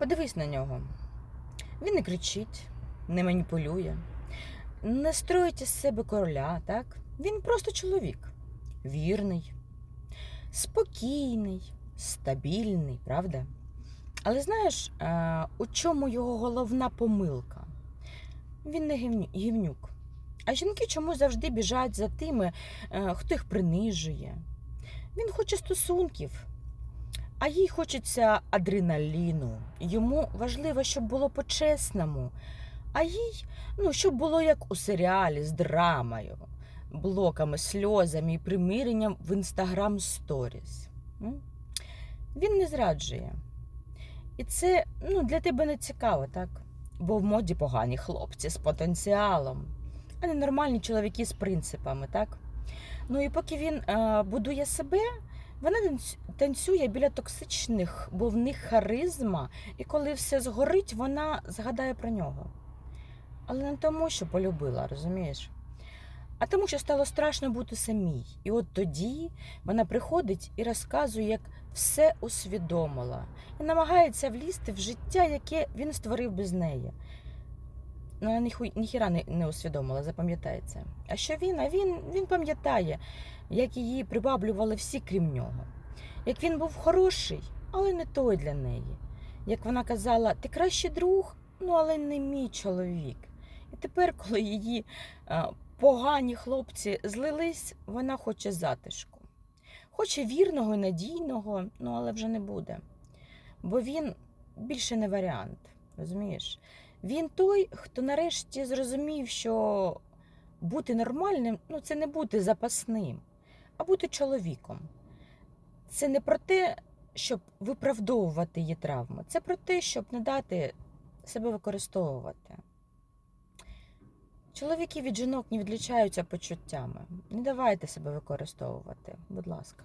Подивись на нього. Він не кричить, не маніпулює, не строїть із себе короля, так? Він просто чоловік. Вірний, спокійний, стабільний, правда? Але знаєш, е, у чому його головна помилка? Він не гівню- гівнюк. А жінки чомусь завжди біжать за тими, е, хто їх принижує. Він хоче стосунків, а їй хочеться адреналіну. Йому важливо, щоб було по-чесному. А їй, ну, щоб було як у серіалі з драмою, блоками, сльозами і примиренням в інстаграм сторіс. Він не зраджує. І це ну, для тебе не цікаво, так? Бо в моді погані хлопці з потенціалом, а не нормальні чоловіки з принципами, так? Ну і поки він е, будує себе, вона танцює біля токсичних, бо в них харизма, і коли все згорить, вона згадає про нього. Але не тому, що полюбила, розумієш? А тому, що стало страшно бути самій. І от тоді вона приходить і розказує, як все усвідомила, і намагається влізти в життя, яке він створив без неї. Вона ніхуй- ніхіра не, не усвідомила, запам'ятається. А що він? А він, він пам'ятає, як її прибаблювали всі, крім нього. Як він був хороший, але не той для неї. Як вона казала, ти кращий друг, ну але не мій чоловік. І тепер, коли її погані хлопці злились, вона хоче затишку. Хоче вірного і надійного, ну але вже не буде. Бо він більше не варіант, розумієш? Він той, хто нарешті зрозумів, що бути нормальним ну, це не бути запасним, а бути чоловіком. Це не про те, щоб виправдовувати її травми, це про те, щоб не дати себе використовувати. Чоловіки від жінок не відлічаються почуттями. Не давайте себе використовувати, будь ласка.